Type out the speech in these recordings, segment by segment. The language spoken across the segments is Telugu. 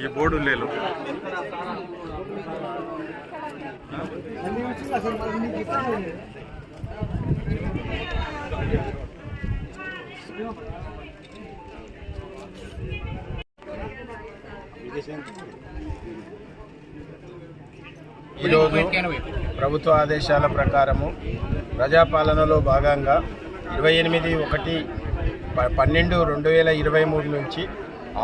ये बोर्ड ले लो। ఈరోజు ప్రభుత్వ ఆదేశాల ప్రకారము ప్రజాపాలనలో భాగంగా ఇరవై ఎనిమిది ఒకటి ప- పన్నెండు రెండు వేల ఇరవై మూడు నుంచి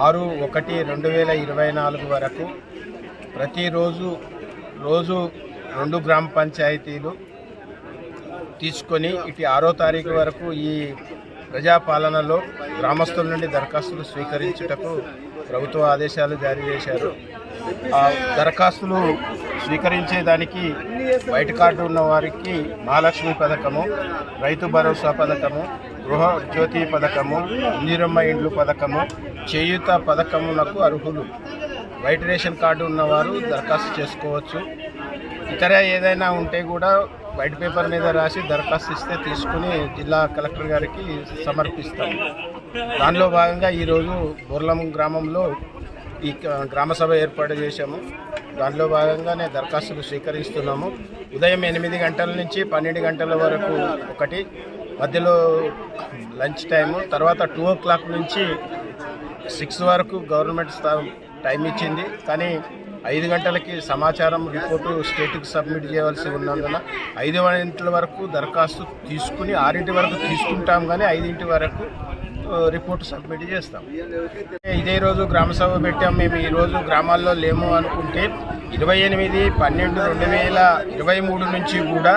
ఆరు ఒకటి రెండు వేల ఇరవై నాలుగు వరకు ప్రతిరోజు రోజు రెండు గ్రామ పంచాయతీలు తీసుకొని ఇటు ఆరో తారీఖు వరకు ఈ ప్రజాపాలనలో గ్రామస్తుల నుండి దరఖాస్తులు స్వీకరించుటకు ప్రభుత్వ ఆదేశాలు జారీ చేశారు. ఆ దరఖాస్తులు స్వీకరించేదానికి వైట్ కార్డు ఉన్న వారికి మహాలక్ష్మి పథకము రైతు భరోసా పథకము గృహ జ్యోతి పథకము ఇందిరమ్మ ఇండ్లు పథకము చేయూత పథకమునకు అర్హులు. వైట్ రేషన్ కార్డు ఉన్నవారు దరఖాస్తు చేసుకోవచ్చు. ఇతర ఏదైనా ఉంటే కూడా వైట్ పేపర్ మీద రాసి దరఖాస్తు ఇస్తే తీసుకుని జిల్లా కలెక్టర్ గారికి సమర్పిస్తాం. దానిలో భాగంగా ఈరోజు బుర్లం గ్రామంలో ఈ గ్రామసభ గ్రామ సభ ఏర్పాటు చేశాము. దానిలో భాగంగానే దరఖాస్తులు స్వీకరిస్తున్నాము. ఉదయం ఎనిమిది గంటల నుంచి పన్నెండు గంటల వరకు ఒకటి మధ్యలో లంచ్ టైము తర్వాత టూ ఓ క్లాక్ నుంచి సిక్స్ వరకు గవర్నమెంట్ స్థా టైం ఇచ్చింది. కానీ ఐదు గంటలకి సమాచారం రిపోర్టు స్టేట్కి సబ్మిట్ చేయవలసి ఉన్నందున ఐదు గంటల వరకు దరఖాస్తు తీసుకుని ఆరింటి వరకు తీసుకుంటాం. కానీ ఐదింటి వరకు రిపోర్ట్ సబ్మిట్ చేస్తాం. ఇదే రోజు గ్రామ సభ పెట్టాం. మేము ఈరోజు గ్రామాల్లో లేము అనుకుంటే ఇరవై ఎనిమిది పన్నెండు రెండు వేల ఇరవై మూడు నుంచి కూడా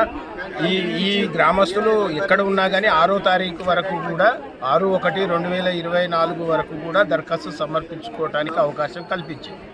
ఈ ఈ గ్రామస్తులు ఎక్కడ ఉన్నా కానీ ఆరో తారీఖు వరకు కూడా ఆరు ఒకటి రెండు వేల ఇరవై నాలుగు వరకు కూడా దరఖాస్తు సమర్పించుకోవడానికి అవకాశం కల్పించింది.